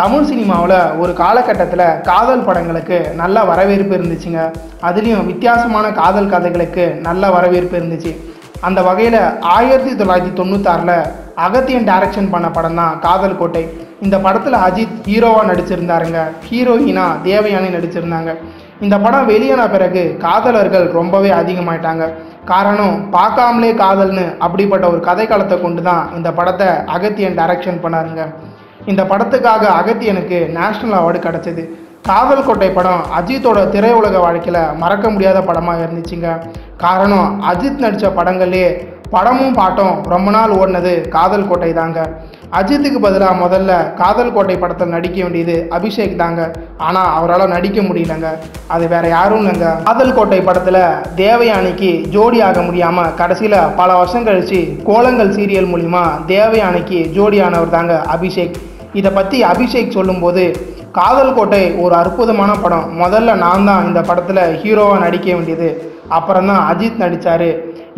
தமிழ் சினிமாவில் ஒரு காலகட்டத்தில் காதல் படங்களுக்கு நல்ல வரவேற்பு இருந்துச்சுங்க. அதுலேயும் வித்தியாசமான காதல் கதைகளுக்கு நல்ல வரவேற்பு இருந்துச்சு. அந்த வகையில் ஆயிரத்தி தொள்ளாயிரத்தி தொண்ணூத்தாறில் அகத்தியன் டைரக்ஷன் பண்ண படம் தான் காதல் கோட்டை. இந்த படத்தில் அஜித் ஹீரோவாக நடிச்சிருந்தாருங்க. ஹீரோயினா தேவயானி நடிச்சிருந்தாங்க. இந்த படம் வெளியான பிறகு காதலர்கள் ரொம்பவே அதிகமாயிட்டாங்க. காரணம் பார்க்காமலே காதல்னு அப்படிப்பட்ட ஒரு கதைக்காலத்தை கொண்டு தான் இந்த படத்தை அகத்தியன் டைரக்ஷன் பண்ணாருங்க. இந்த படத்துக்காக அகத்தியனுக்கு நேஷ்னல் அவார்டு கிடச்சிது. காதல் கோட்டை படம் அஜித்தோட திரையுலக வாழ்க்கையில் மறக்க முடியாத படமாக இருந்துச்சுங்க. காரணம் அஜித் நடித்த படங்கள்லேயே படமும் பாட்டும் ரொம்ப நாள் ஓடினது காதல் கோட்டை தாங்க. அஜித்துக்கு பதிலாக முதல்ல காதல் கோட்டை படத்தில் நடிக்க வேண்டியது அபிஷேக் தாங்க. ஆனால் அவரால் நடிக்க முடியலங்க. அது வேற யாரும் இல்லைங்க. காதல் கோட்டை படத்தில் தேவயானிக்கு ஜோடி ஆக முடியாமல் கடைசியில் பல வருஷம் கழித்து கோலங்கள் சீரியல் மூலிமா தேவயானிக்கு ஜோடியானவர் தாங்க அபிஷேக். இதை பற்றி அபிஷேக் சொல்லும்போது காதல் கோட்டை ஒரு அற்புதமான படம். முதல்ல நான் தான் இந்த படத்தில் ஹீரோவாக நடிக்க வேண்டியது. அப்புறம் தான் அஜித் நடித்தார்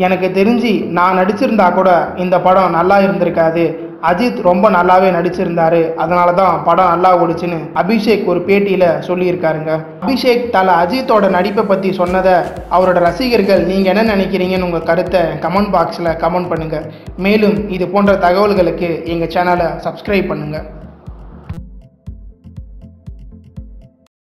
எனக்கு தெரிஞ்சு நான் நடிச்சிருந்தா கூட இந்த படம் நல்லா இருந்திருக்காது. அஜித் ரொம்ப நல்லாவே நடிச்சிருந்தாரு. அதனால தான் படம் நல்லா ஓடிச்சுன்னு அபிஷேக் ஒரு பேட்டியில் சொல்லியிருக்காருங்க. அபிஷேக் தலை அஜித்தோட நடிப்பை பற்றி சொன்னதை அவரோட ரசிகர்கள் நீங்கள் என்ன நினைக்கிறீங்கன்னு உங்கள் கருத்தை கமெண்ட் பாக்ஸில் கமெண்ட் பண்ணுங்கள் மேலும் இது போன்ற தகவல்களுக்கு எங்கள் சேனலை சப்ஸ்கிரைப் பண்ணுங்கள்